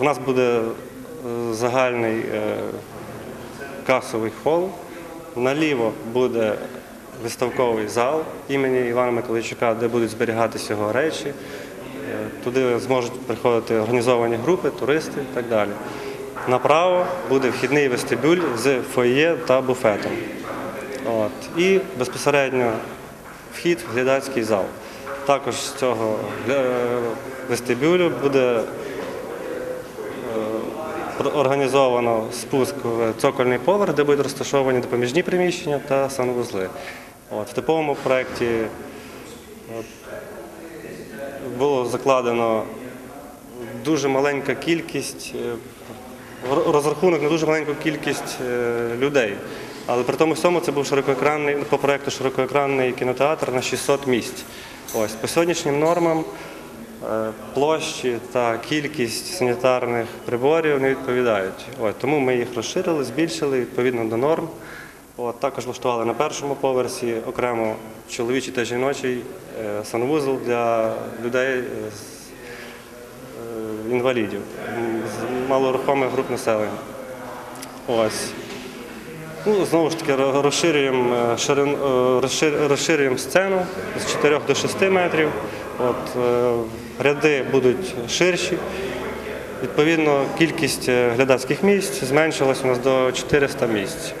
у нас буде е, загальний е, касовий хол. Наліво буде виставковий зал імені Івана Миколайчука, де будуть зберігатися його речі. Е, Туди зможуть приходити організовані групи, туристи і так далі. Направо буде вхідний вестибюль з фоє та буфетом. От. І безпосередньо вхід в глядацький зал. Також з цього вестибюлю буде організовано спуск в цокольний поверх, де будуть розташовані допоміжні приміщення та санвузли. От. В типовому проєкті було закладено дуже маленька кількість, е, розрахунок на дуже маленьку кількість е, людей. Але при тому всьому це був широкоекранний, по проєкту широкоекранний кінотеатр на 600 місць. Ось, по сьогоднішнім нормам площі та кількість санітарних приборів не відповідають. От, тому ми їх розширили, збільшили відповідно до норм. От, також влаштували на першому поверсі окремо чоловічий та жіночий е, санвузол для людей е, з е, інвалідів, з малорухомих груп населення. Ось. Ну, знову ж таки, розширюємо, е, е, розширюємо сцену з 4 до 6 метрів. От, е, ряди будуть ширші. Відповідно, кількість е, глядацьких місць зменшилась у нас до 400 місць.